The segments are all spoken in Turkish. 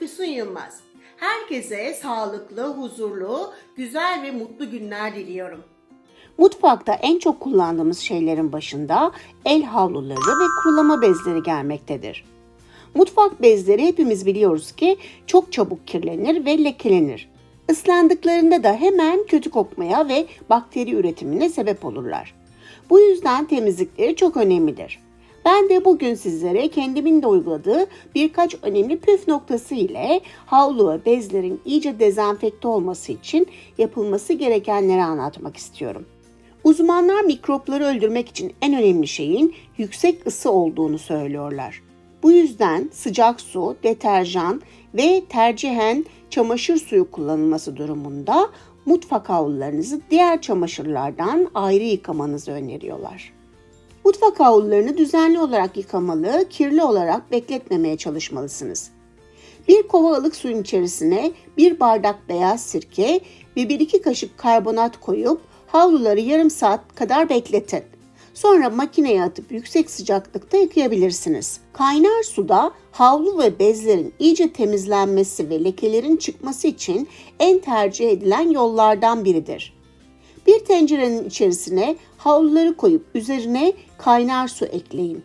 Füsun Yılmaz. Herkese sağlıklı, huzurlu, güzel ve mutlu günler diliyorum. Mutfakta en çok kullandığımız şeylerin başında el havluları ve kurulama bezleri gelmektedir. Mutfak bezleri hepimiz biliyoruz ki çok çabuk kirlenir ve lekelenir. Islandıklarında da hemen kötü kokmaya ve bakteri üretimine sebep olurlar. Bu yüzden temizlikleri çok önemlidir. Ben de bugün sizlere kendimin de uyguladığı birkaç önemli püf noktası ile havlu ve bezlerin iyice dezenfekte olması için yapılması gerekenleri anlatmak istiyorum. Uzmanlar mikropları öldürmek için en önemli şeyin yüksek ısı olduğunu söylüyorlar. Bu yüzden sıcak su, deterjan ve tercihen çamaşır suyu kullanılması durumunda mutfak havlularınızı diğer çamaşırlardan ayrı yıkamanızı öneriyorlar. Mutfak havlularını düzenli olarak yıkamalı, kirli olarak bekletmemeye çalışmalısınız. Bir kova ılık suyun içerisine bir bardak beyaz sirke ve 1-2 kaşık karbonat koyup havluları yarım saat kadar bekletin. Sonra makineye atıp yüksek sıcaklıkta yıkayabilirsiniz. Kaynar suda havlu ve bezlerin iyice temizlenmesi ve lekelerin çıkması için en tercih edilen yollardan biridir. Bir tencerenin içerisine havluları koyup üzerine kaynar su ekleyin.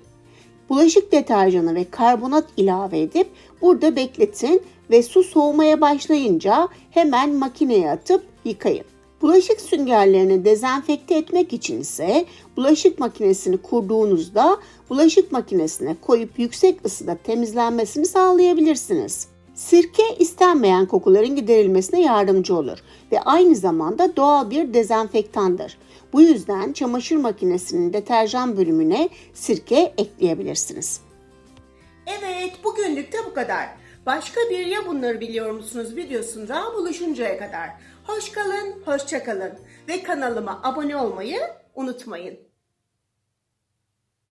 Bulaşık deterjanı ve karbonat ilave edip burada bekletin ve su soğumaya başlayınca hemen makineye atıp yıkayın. Bulaşık süngerlerini dezenfekte etmek için ise bulaşık makinesini kurduğunuzda bulaşık makinesine koyup yüksek ısıda temizlenmesini sağlayabilirsiniz. Sirke istenmeyen kokuların giderilmesine yardımcı olur ve aynı zamanda doğal bir dezenfektandır. Bu yüzden çamaşır makinesinin deterjan bölümüne sirke ekleyebilirsiniz. Evet, bugünlük de bu kadar. Başka bir ya bunları biliyor musunuz videosunda buluşuncaya kadar. Hoş kalın, hoşça kalın ve kanalıma abone olmayı unutmayın.